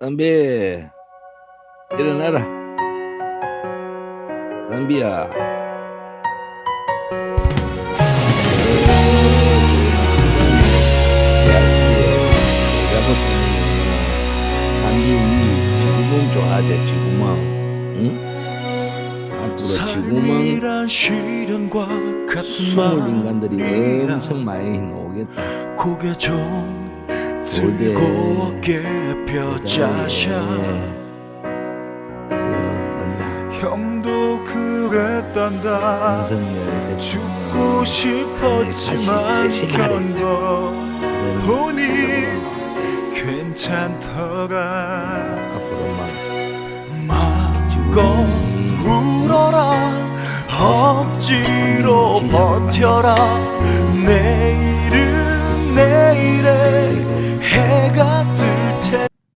담비 일어나라. 담비야. 담비 지구멍 응? 앞으로 숨을 인간들이 엄청 많이 나오겠다 들고 어깨 펴자샤. 그 뭐냐 형도 그랬단다. 윤석열 죽고 싶었지만 네, 견뎌. 보니 괜찮더라 마음껏 울어라. 억지로 버텨라. 내일